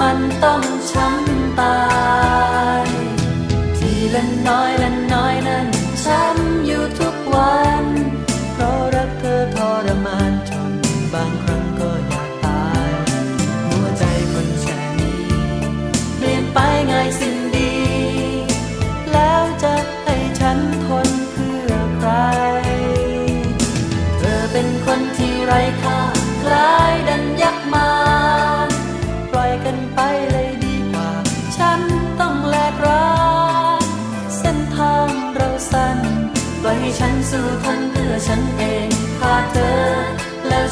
มันต้องช้ำตาย ทีละน้อยละน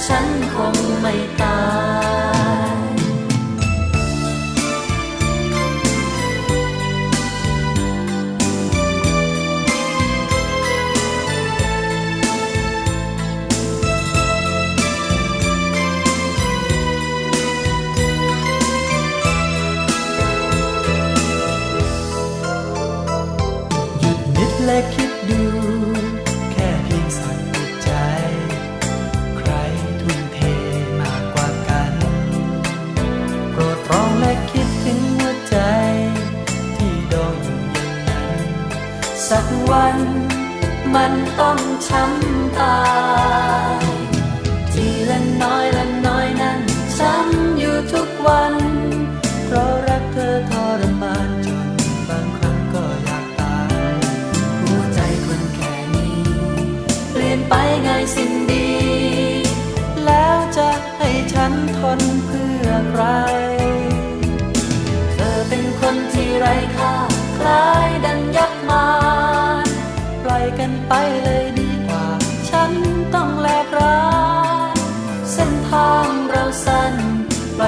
ฉันคงไม่ตาย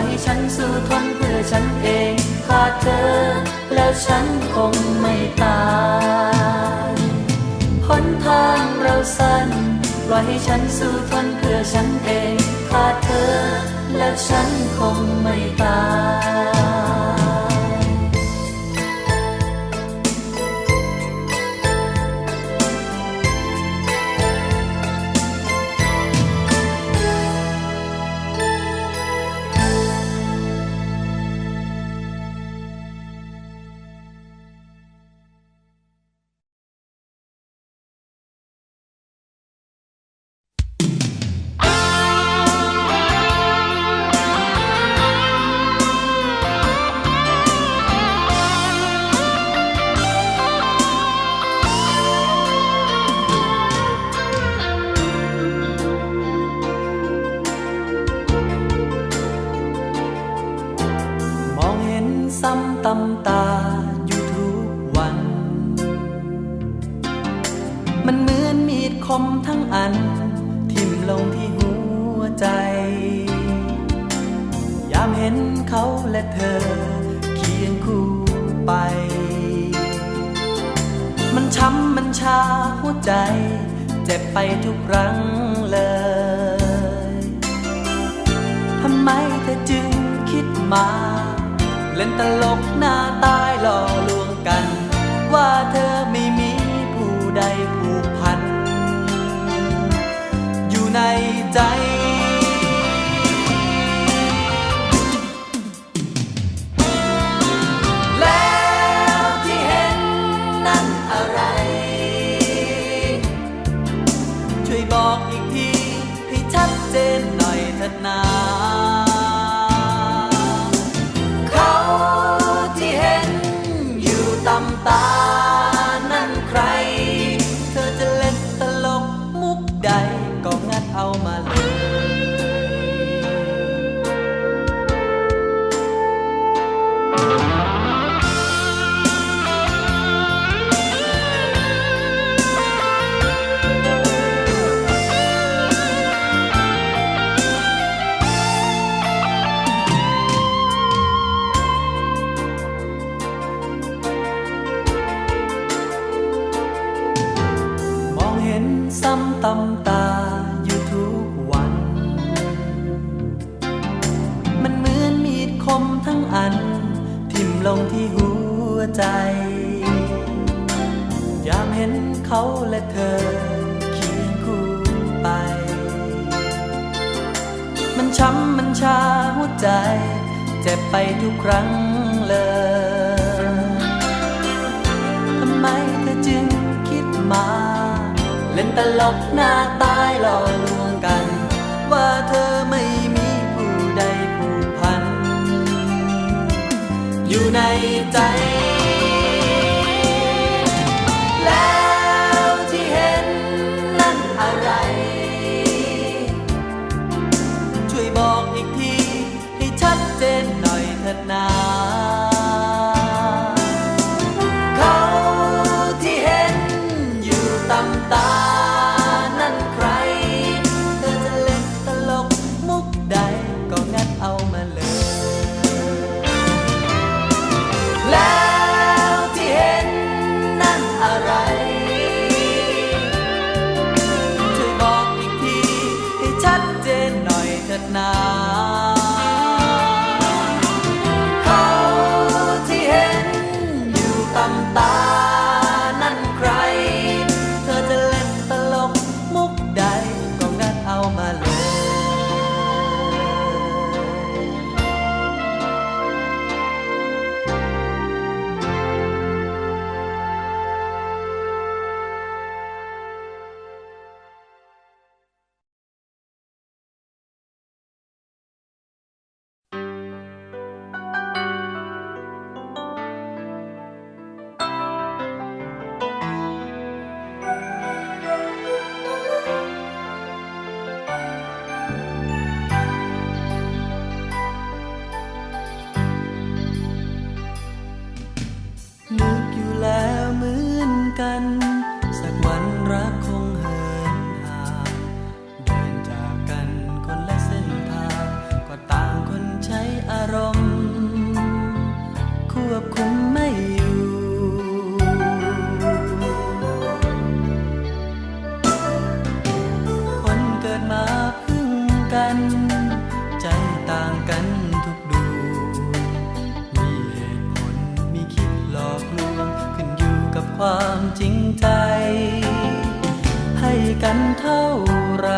ให้ฉันสู้ทนเพื่อฉันเองขาดเธอ แล้วฉันคงไม่ตายหนทางเราสั้นปล่อยให้ฉันสู้ทนเพื่อฉันเองขาดเธอ แล้วฉันคงไม่ตาย ตำตาอยู่ทุกวัน มันเหมือนมีดคมทั้งอัน ทิ่มลงที่หัวใจ ยามเห็นเขาและเธอ เคียงคู่ไป มันช้ำมันชาหัวใจ เจ็บไปทุกครั้งเลยทำไมเธอจึงคิดมา เล่นตลกหน้าตายหล่อลวงกัน ว่าเธอไม่มีผู้ใดผูกพัน อยู่ในใจบอกอีกทีให้ชัดเจนหน่อยเถิดนา มันช้ำมันชาหัวใจ เจ็บไปทุกครั้งเลยทำไมเธอจึงคิดมา เล่นตลกหน้าตายหลอกลวงกัน ว่าเธอไม่มีผู้ใดผู้พัน อยู่ในใจ กันเท่าไร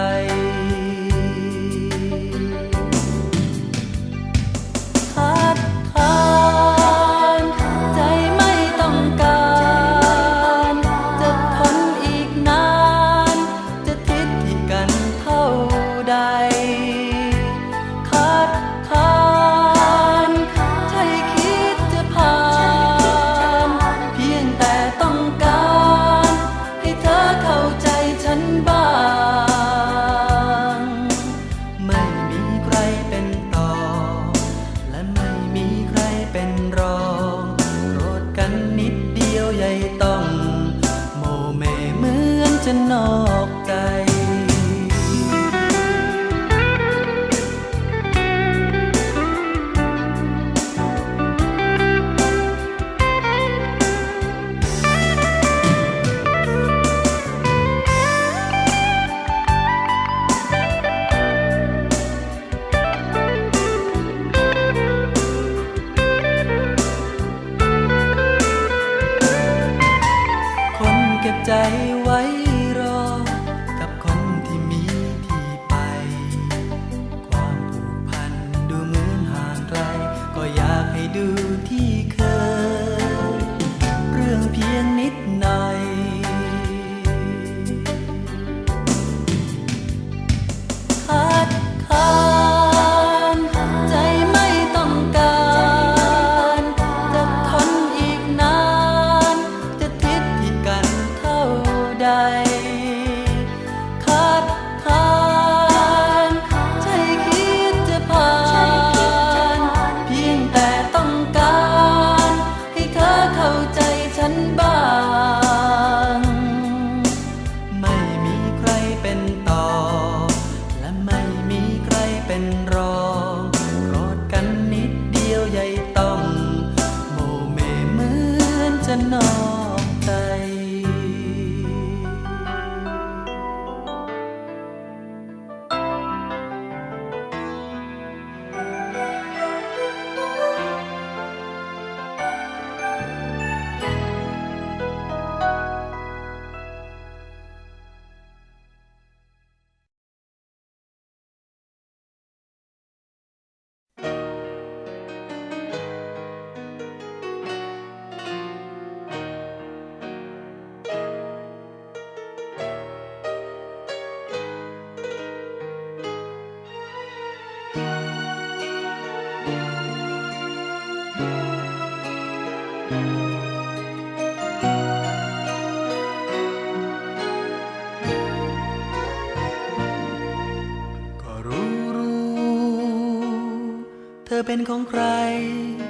เป็นของใคร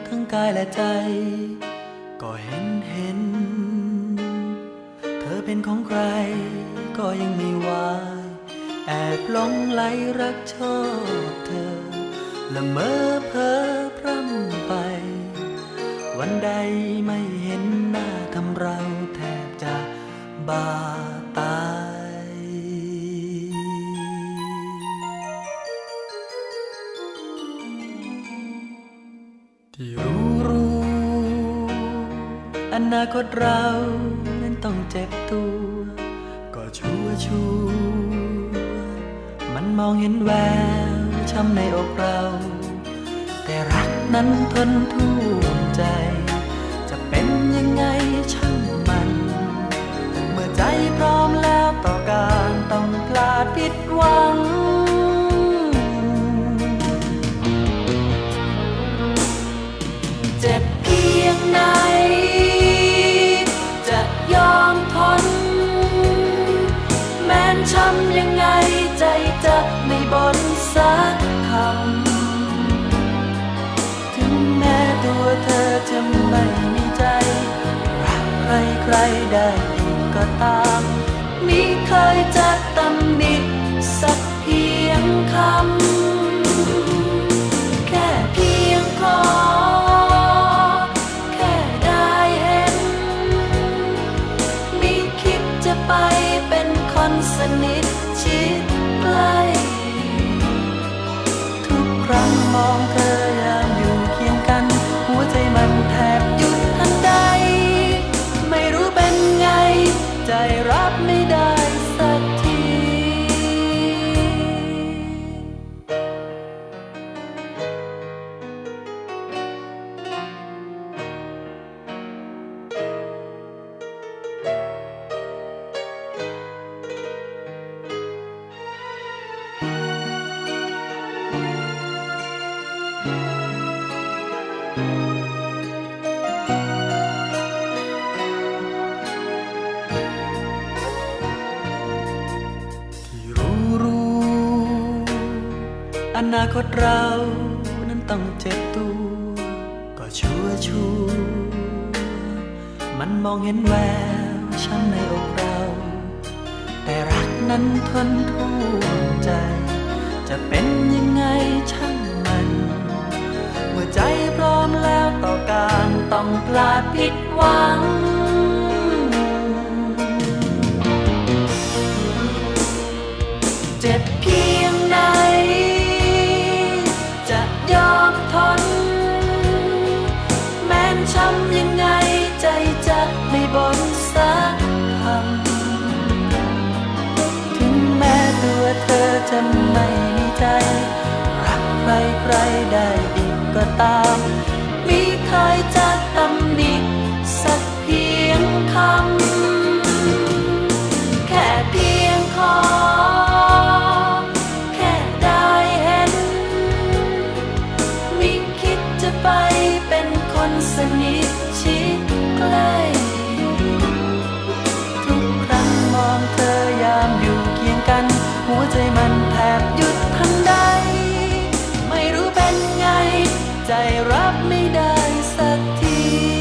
ทั้งกายและใจ ก็เห็นเห็น เธอเป็นของใคร ก็ยังไม่วาย แอบหลงไหลรักชอบเธอ ละเมอเพ้อพร่ำไป วันใดไม่เห็นหน้า คตเรานั้นต้องเจ็บตัว ก็ชัวร์ชัวร์มันมองเห็นแววช้ำในอกเรา แต่รักนั้นทนท่วมใจ จะเป็นยัง ได้อีกก็ตามมิเคยจะตำหนิสักเพียงคำ แค่เพียงขอ แค่ได้เห็นมิคิดจะไปเป็นคนสนิทชิดใกล้ ทุกครั้งมองเธอ นาคตเรานั้นต้องเจ็บตัว ก็ชัวร์ชัวร์มันมองเห็นแววช้ำในอกเรา แต่รักนั้นทนท่วมใจ จะเป็นยังไงช่างมันเมื่อใจพร้อมแล้วต่อการต้องพลาดผิดหวัง จะไม่มีใจ รักใครใครได้อีกก็ตาม ไม่ได้สักที